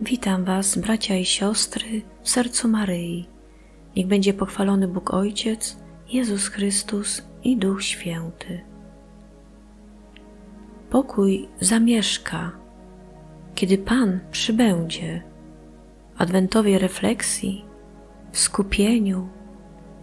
Witam Was, bracia i siostry, w sercu Maryi. Niech będzie pochwalony Bóg Ojciec, Jezus Chrystus i Duch Święty. Pokój zamieszka, kiedy Pan przybędzie. W adwentowej refleksji, w skupieniu,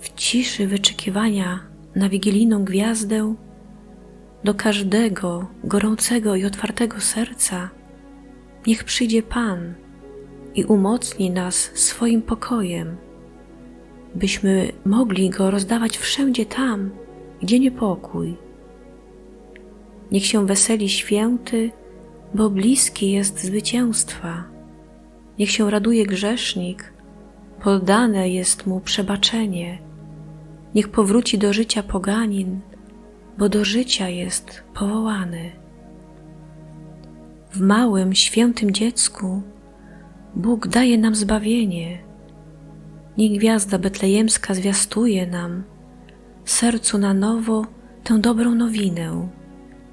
w ciszy wyczekiwania na wigilijną gwiazdę, do każdego gorącego i otwartego serca niech przyjdzie Pan i umocni nas swoim pokojem, byśmy mogli go rozdawać wszędzie tam, gdzie niepokój. Niech się weseli święty, bo bliski jest zwycięstwa. Niech się raduje grzesznik, poddane jest mu przebaczenie. Niech powróci do życia poganin, bo do życia jest powołany. W małym, świętym dziecku Bóg daje nam zbawienie. Niech gwiazda betlejemska zwiastuje nam sercu na nowo tę dobrą nowinę.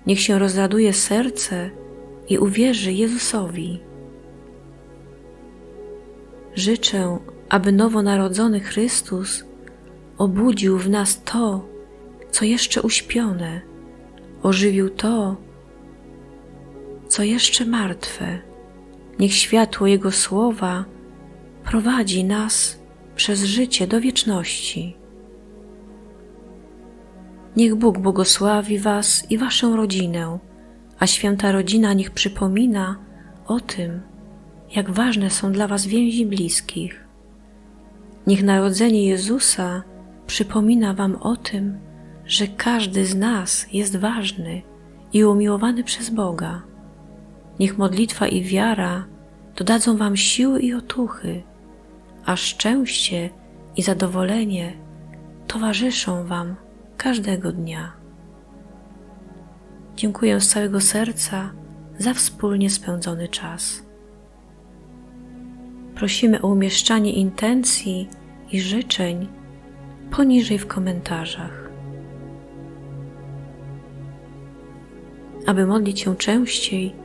Niech się rozraduje serce i uwierzy Jezusowi. Życzę, aby nowonarodzony Chrystus obudził w nas to, co jeszcze uśpione, ożywił to, co jeszcze martwe. Niech światło Jego słowa prowadzi nas przez życie do wieczności. Niech Bóg błogosławi Was i Waszą rodzinę, a święta rodzina niech przypomina o tym, jak ważne są dla Was więzi bliskich. Niech narodzenie Jezusa przypomina Wam o tym, że każdy z nas jest ważny i umiłowany przez Boga. Niech modlitwa i wiara dodadzą Wam siły i otuchy, a szczęście i zadowolenie towarzyszą Wam każdego dnia. Dziękuję z całego serca za wspólnie spędzony czas. Prosimy o umieszczanie intencji i życzeń poniżej w komentarzach. Aby modlić się częściej